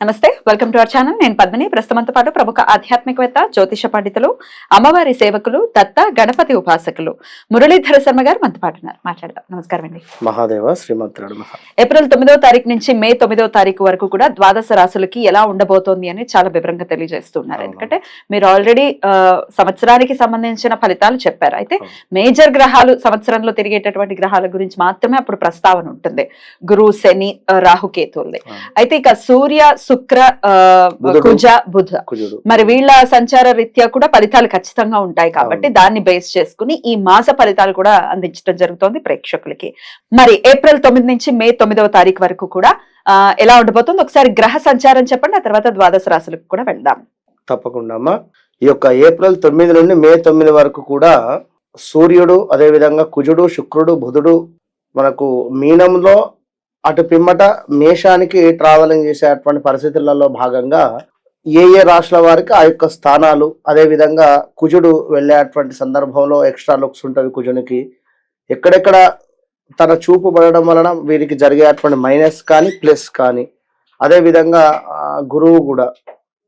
నమస్తే welcome to our channel. నేను పద్మిని. ప్రస్తుతంతో పాటు ప్రముఖ ఆధ్యాత్మికవేత్త జ్యోతిష పండితులు అమ్మవారి సేవకులు దత్త గణపతి ఉపాసకులు మురళీధర శర్మ గారు మనతో పాటు ఉన్నారు. మాట్లాడదాం. నమస్కారం అండి. మహాదేవ శ్రీమంతుడు ఏప్రిల్ తొమ్మిదో తారీఖు నుంచి మే తొమ్మిదో తారీఖు వరకు కూడా ద్వాదశ రాశులకి ఎలా ఉండబోతోంది అని చాలా వివరంగా తెలియజేస్తున్నారు. ఎందుకంటే మీరు ఆల్రెడీ సంవత్సరానికి సంబంధించిన ఫలితాలు చెప్పారు. అయితే. మేజర్ గ్రహాలు సంవత్సరంలో తిరిగేటటువంటి గ్రహాల గురించి మాత్రమే అప్పుడు ప్రస్తావన ఉంటుంది. గురు శని ఆ, రాహు కేతువులది అయితే ఇక సూర్య శుక్ర. కుజ బుధ. మరి వీళ్ళ సంచార రీత్యా కూడా ఫలితాలు ఖచ్చితంగా ఉంటాయి కాబట్టి. దాన్ని బేస్ చేసుకుని ఈ మాస ఫలితాలు కూడా అందించడం జరుగుతోంది ప్రేక్షకులకి. మరి ఏప్రిల్ తొమ్మిది నుంచి మే తొమ్మిదవ తారీఖు వరకు కూడా ఎలా ఉండబోతుంది? ఒకసారి గ్రహ సంచారం చెప్పండి ఆ తర్వాత ద్వాదశ రాశులకు కూడా వెళ్దాం. తప్పకుండా అమ్మా. ఈ యొక్క ఏప్రిల్ తొమ్మిది నుండి మే తొమ్మిది వరకు కూడా సూర్యుడు అదే విధంగా కుజుడు శుక్రుడు బుధుడు మనకు మీనంలో అటు పిమ్మట మేషానికి ట్రావెలింగ్ చేసేటువంటి పరిస్థితులలో భాగంగా ఏ ఏ రాష్ట్రాల వారికి ఆ యొక్క స్థానాలు అదేవిధంగా కుజుడు వెళ్ళేటువంటి సందర్భంలో ఎక్స్ట్రా లుక్స్ ఉంటుంది కుజునికి. ఎక్కడెక్కడ తన చూపు పడడం వలన వీరికి జరిగేటువంటి మైనస్ కానీ ప్లస్ కానీ. అదేవిధంగా గురువు కూడా.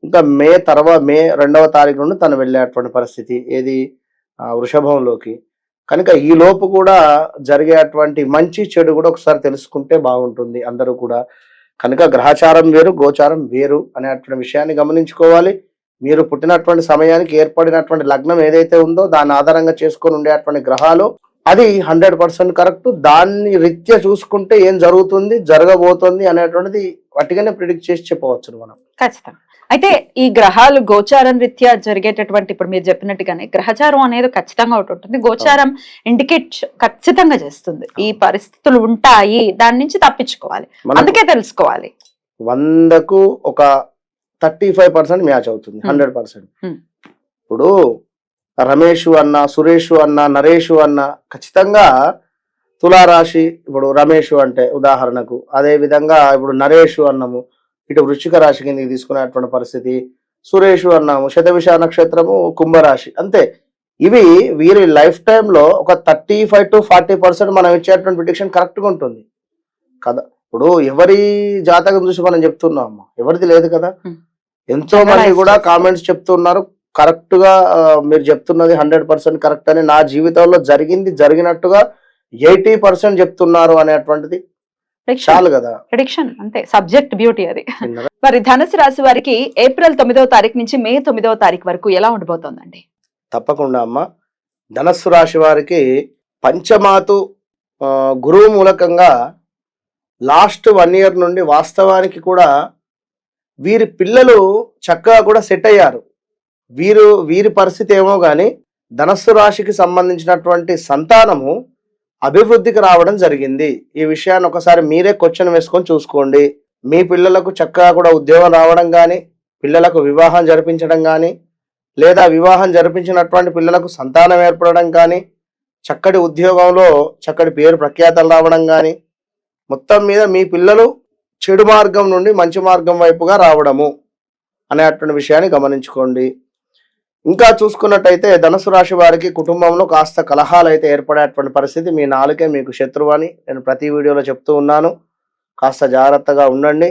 ఇంకా మే తర్వాత మే రెండవ తారీఖు నుండి తను వెళ్ళేటువంటి పరిస్థితి ఏది? వృషభంలోకి. కనుక ఈ లోపు కూడా జరిగేటువంటి మంచి చెడు కూడా ఒకసారి తెలుసుకుంటే బాగుంటుంది. అందరూ కూడా కనుక గ్రహచారం వేరు గోచారం వేరు అనేటువంటి విషయాన్ని గమనించుకోవాలి. మీరు పుట్టినటువంటి సమయానికి ఏర్పడినటువంటి లగ్నం ఏదైతే ఉందో దాని ఆధారంగా చేసుకొని ఉండేటువంటి గ్రహాలు అది హండ్రెడ్ పర్సెంట్ కరెక్ట్. దాన్ని రీత్యా చూసుకుంటే ఏం జరుగుతుంది జరగబోతుంది అనేటువంటిది వట్టిగానే ప్రిడిక్ట్ చేసి చెప్పవచ్చు మనం. ఖచ్చితంగా. అయితే ఈ గ్రహాలు గోచారం రీత్యా జరిగేటటువంటి ఇప్పుడు మీరు చెప్పినట్టుగానే గ్రహచారం అనేది ఖచ్చితంగా ఒకటి ఉంటుంది. గోచారం ఇండికేట్ ఖచ్చితంగా చేస్తుంది. ఈ పరిస్థితులు ఉంటాయి. దాని నుంచి తప్పించుకోవాలి. అందుకే తెలుసుకోవాలి. వందకు ఒక థర్టీ ఫైవ్ పర్సెంట్ మ్యాచ్ అవుతుంది. Hundred percent. ఇప్పుడు రమేష్ అన్న సురేష్ అన్న నరేష్ అన్న ఖచ్చితంగా తులారాశి ఇప్పుడు రమేష్ అంటే ఉదాహరణకు అదే విధంగా ఇప్పుడు నరేష్ అన్నము ఇటు వృశ్చిక రాశి కిందకి తీసుకునేటువంటి పరిస్థితి సురేష్ అన్నాము శతవిష నక్షత్రము కుంభరాశి అంతే ఇవి వీరి లైఫ్ టైంలో ఒక thirty five to forty percent మనం ఇచ్చేటువంటి ప్రిడిక్షన్ కరెక్ట్గా ఉంటుంది కదా ఇప్పుడు ఎవరి జాతకం చూసి మనం చెప్తున్నాం ఎవరిది లేదు కదా. ఎంతో మంది కూడా. కామెంట్స్ చెప్తున్నారు కరెక్ట్గా మీరు చెప్తున్నది హండ్రెడ్ పర్సెంట్ కరెక్ట్ అని నా జీవితంలో జరిగింది జరిగినట్టుగా ఎయిటీ పర్సెంట్ చెప్తున్నారు అనేటువంటిది చాలు కదా. ప్రిడిక్షన్ అంతే. సబ్జెక్ట్ బ్యూటీ అది? మరి ధనుసు రాశి వారికి ఏప్రిల్ తొమ్మిదవ తారీఖు నుంచి మే తొమ్మిదవ తారీఖు వరకు ఎలా ఉండబోతోందండి? తప్పకుండా అమ్మ. ధనస్సు రాశి వారికి పంచమాతు గురువు మూలకంగా లాస్ట్ వన్ ఇయర్ నుండి వాస్తవానికి కూడా వీరి పిల్లలు చక్కగా కూడా సెట్ అయ్యారు. వీరు వీరి పరిస్థితి ఏమో కానీ ధనస్సు రాశికి సంబంధించినటువంటి సంతానము అభివృద్ధికి రావడం జరిగింది. ఈ విషయాన్ని ఒకసారి మీరే క్వశ్చన్ వేసుకొని చూసుకోండి. మీ పిల్లలకు చక్కగా కూడా ఉద్యోగం రావడం కానీ పిల్లలకు వివాహం జరిపించడం కానీ లేదా వివాహం జరిపించినటువంటి పిల్లలకు సంతానం ఏర్పడడం కానీ చక్కటి ఉద్యోగంలో చక్కటి పేరు ప్రఖ్యాతలు రావడం కానీ మొత్తం మీద మీ పిల్లలు చెడు మార్గం నుండి మంచి మార్గం వైపుగా రావడము అనేటువంటి విషయాన్ని గమనించుకోండి. ఇంకా చూసుకున్నట్టయితే ధనుసు రాశి వారికి కుటుంబంలో కాస్త కలహాలు అయితే ఏర్పడేటువంటి పరిస్థితి. మీ నాలుకే మీకు శత్రువు అని నేను ప్రతి వీడియోలో చెప్తూ ఉన్నాను. కాస్త జాగ్రత్తగా ఉండండి.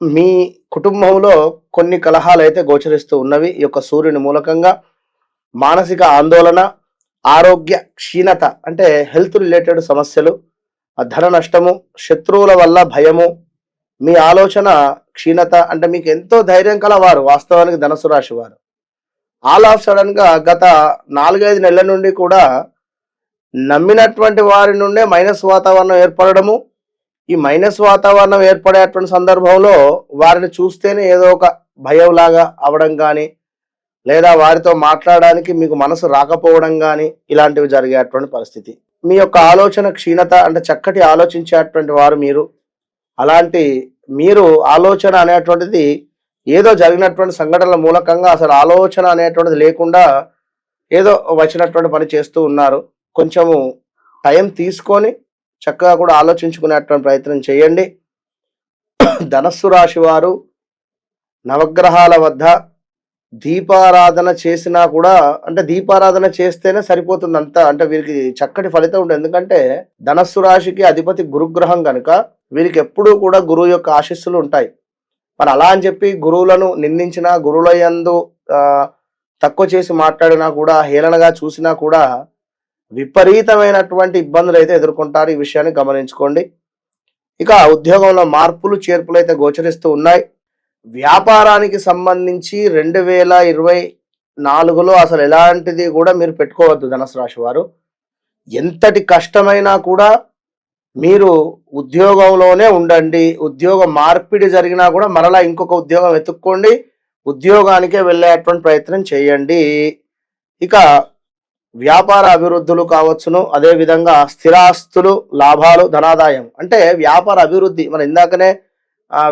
మీ కుటుంబంలో కొన్ని కలహాలు అయితే గోచరిస్తూ ఉన్నవి. ఈ యొక్క సూర్యుని మూలకంగా మానసిక ఆందోళన ఆరోగ్య క్షీణత అంటే హెల్త్ రిలేటెడ్ సమస్యలు ఆ ధన నష్టము శత్రువుల వల్ల భయము మీ ఆలోచన క్షీణత అంటే మీకు ఎంతో ధైర్యం కలవారు వాస్తవానికి ధనసు రాశి వారు. ఆల్ ఆఫ్ సడన్గా గత నాలుగైదు నెలల నుండి కూడా నమ్మినటువంటి వారి నుండే మైనస్ వాతావరణం ఏర్పడము ఈ మైనస్ వాతావరణం ఏర్పడేటువంటి సందర్భంలో వారిని చూస్తేనే ఏదో ఒక భయం లాగా అవడం కానీ లేదా వారితో మాట్లాడడానికి మీకు మనసు రాకపోవడం కానీ ఇలాంటివి జరిగేటువంటి పరిస్థితి. మీ యొక్క ఆలోచన క్షీణత అంటే చక్కటి ఆలోచించేటువంటి వారు మీరు. అలాంటి మీరు ఆలోచన అనేటువంటిది ఏదో జరిగినటువంటి సంఘటనల మూలకంగా అసలు ఆలోచన అనేటువంటిది లేకుండా ఏదో వచ్చినటువంటి పని చేస్తూ ఉన్నారు. కొంచెము టైం తీసుకొని చక్కగా కూడా ఆలోచించుకునేటువంటి ప్రయత్నం చేయండి. ధనస్సు రాశి వారు నవగ్రహాల వద్ద దీపారాధన చేసినా కూడా అంటే దీపారాధన చేస్తేనే సరిపోతుంది అంతా అంటే వీరికి చక్కటి ఫలితం ఉంటుంది. ఎందుకంటే ధనస్సు రాశికి అధిపతి గురుగ్రహం కనుక వీరికి ఎప్పుడూ కూడా గురువు యొక్క ఆశీస్సులు ఉంటాయి. మరి అలా అని చెప్పి గురువులను నిందించినా గురువుల యందు తక్కువ చేసి మాట్లాడినా కూడా హేళనగా చూసినా కూడా విపరీతమైనటువంటి ఇబ్బందులు అయితే ఎదుర్కొంటారు. ఈ విషయాన్ని గమనించుకోండి. ఇక ఉద్యోగంలో మార్పులు చేర్పులు అయితే గోచరిస్తూ ఉన్నాయి. వ్యాపారానికి సంబంధించి రెండు వేల ఇరవై నాలుగులో అసలు ఎలాంటిది కూడా మీరు పెట్టుకోవద్దు ధనుసు రాశి వారు. ఎంతటి కష్టమైనా కూడా మీరు ఉద్యోగంలోనే ఉండండి. ఉద్యోగ మార్పిడి జరిగినా కూడా మరలా ఇంకొక ఉద్యోగం వెతుక్కోండి. ఉద్యోగానికే వెళ్ళేటువంటి ప్రయత్నం చేయండి. ఇక వ్యాపార అభివృద్ధులు కావచ్చును. అదేవిధంగా స్థిరాస్తులు లాభాలు ధనాదాయం. అంటే వ్యాపార అభివృద్ధి. మన ఇందాకనే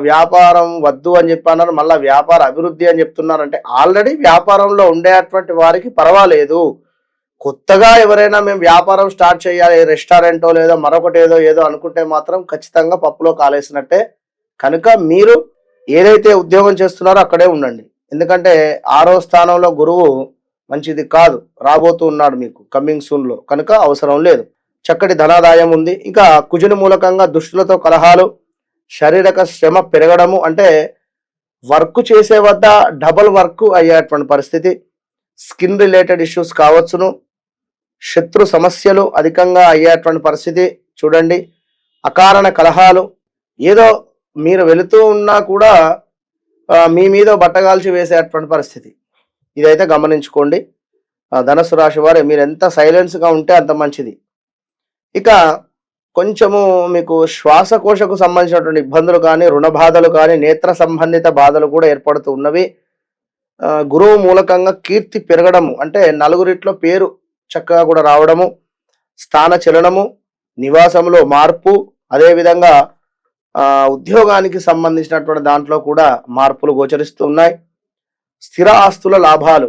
వ్యాపారం వద్దు అని చెప్పి అన్నారు మళ్ళీ వ్యాపార అభివృద్ధి అని చెప్తున్నారంటే ఆల్రెడీ వ్యాపారంలో ఉండేటువంటి వారికి పర్వాలేదు. కొత్తగా ఎవరైనా మేము వ్యాపారం స్టార్ట్ చేయాలి రెస్టారెంటో లేదో మరొకటి ఏదో ఏదో అనుకుంటే మాత్రం ఖచ్చితంగా పప్పులో కాలేసినట్టే. కనుక మీరు ఏదైతే ఉద్యోగం చేస్తున్నారో అక్కడే ఉండండి. ఎందుకంటే ఆరో స్థానంలో గురువు మంచిది కాదు. రాబోతూ ఉన్నాడు మీకు కమింగ్ సూన్లో కనుక అవసరం లేదు. చక్కటి ధనాదాయం ఉంది. ఇంకా కుజుని మూలకంగా దుష్టులతో కలహాలు శారీరక శ్రమ పెరగడము అంటే వర్క్ చేసే వద్ద డబుల్ వర్క్ అయ్యేటువంటి పరిస్థితి. స్కిన్ రిలేటెడ్ ఇష్యూస్ కావచ్చును. శత్రు సమస్యలు అధికంగా అయ్యేటువంటి పరిస్థితి. చూడండి అకారణ కలహాలు. ఏదో మీరు వెళుతూ ఉన్నా కూడా మీ మీద బట్టగాల్చి వేసేటువంటి పరిస్థితి. ఇదైతే గమనించుకోండి. ధనసు రాశి వారు మీరు ఎంత సైలెన్స్గా ఉంటే అంత మంచిది. ఇక కొంచెము మీకు శ్వాసకోశకు సంబంధించినటువంటి ఇబ్బందులు కానీ రుణ బాధలు కానీ నేత్ర సంబంధిత బాధలు కూడా ఏర్పడుతూ ఉన్నవి. గురువు మూలకంగా కీర్తి పెరగడము అంటే నలుగురిట్లో పేరు చక్కగా కూడా రావడము స్థాన చలనము నివాసంలో మార్పు అదేవిధంగా ఉద్యోగానికి సంబంధించినటువంటి దాంట్లో కూడా మార్పులు గోచరిస్తూ ఉన్నాయి. స్థిర ఆస్తుల లాభాలు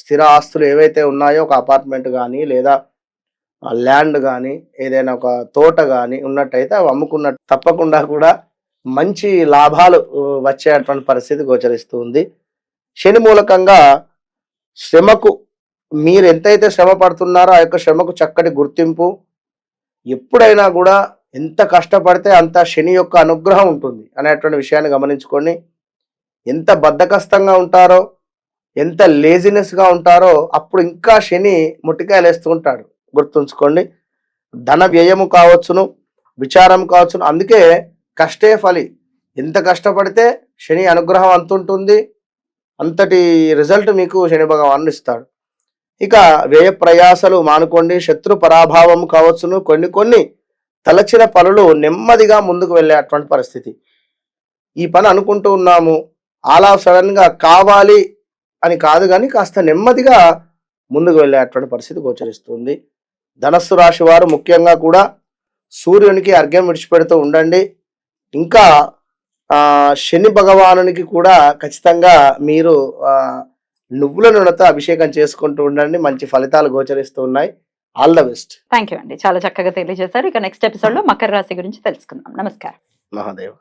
స్థిర ఆస్తులు ఏవైతే ఉన్నాయో ఒక అపార్ట్మెంట్ కానీ లేదా ల్యాండ్ కానీ ఏదైనా ఒక తోట కానీ ఉన్నట్టయితే అవి అమ్ముకున్నట్టు తప్పకుండా కూడా మంచి లాభాలు వచ్చేటువంటి పరిస్థితి గోచరిస్తూ ఉంది. శని మూలకంగా శ్రమకు మీరు ఎంతైతే శ్రమ పడుతున్నారో ఆ యొక్క శ్రమకు చక్కటి గుర్తింపు ఎప్పుడైనా కూడా ఎంత కష్టపడితే అంత శని యొక్క అనుగ్రహం ఉంటుంది అనేటువంటి విషయాన్ని గమనించుకొని ఎంత బద్ధకస్తంగా ఉంటారో ఎంత లేజినెస్గా ఉంటారో అప్పుడు ఇంకా శని ముట్టికాయలు వేస్తూ ఉంటాడు. గుర్తుంచుకోండి. ధన వ్యయము కావచ్చును విచారం కావచ్చును. అందుకే కష్టే ఫలి. ఎంత కష్టపడితే శని అనుగ్రహం అంత ఉంటుంది అంతటి రిజల్ట్ మీకు శని భగవాన్ ఇస్తాడు. ఇక వ్యయ ప్రయాసలు మానుకోండి. శత్రు పరాభావం కావచ్చును. కొన్ని కొన్ని తలచిన పనులు నెమ్మదిగా ముందుకు వెళ్ళేటువంటి పరిస్థితి. ఈ పని అనుకుంటూ ఉన్నాము. ఆల్ ఆఫ్ కావాలి అని కాదు కానీ కాస్త నెమ్మదిగా ముందుకు వెళ్ళేటువంటి పరిస్థితి గోచరిస్తుంది. ధనస్సు రాశి వారు ముఖ్యంగా కూడా సూర్యునికి అర్ఘ్యం విడిచిపెడుతూ ఉండండి. ఇంకా శని భగవానునికి కూడా ఖచ్చితంగా మీరు నువ్వుల నూనెతో అభిషేకం చేసుకుంటూ ఉండండి. మంచి ఫలితాలు గోచరిస్తూ ఉన్నాయి. All the best. Thank you అండి. చాలా చక్కగా తెలియజేశారు. ఇక నెక్స్ట్ ఎపిసోడ్లో మకర రాశి గురించి తెలుసుకుందాం. నమస్కారం. మహాదేవ్.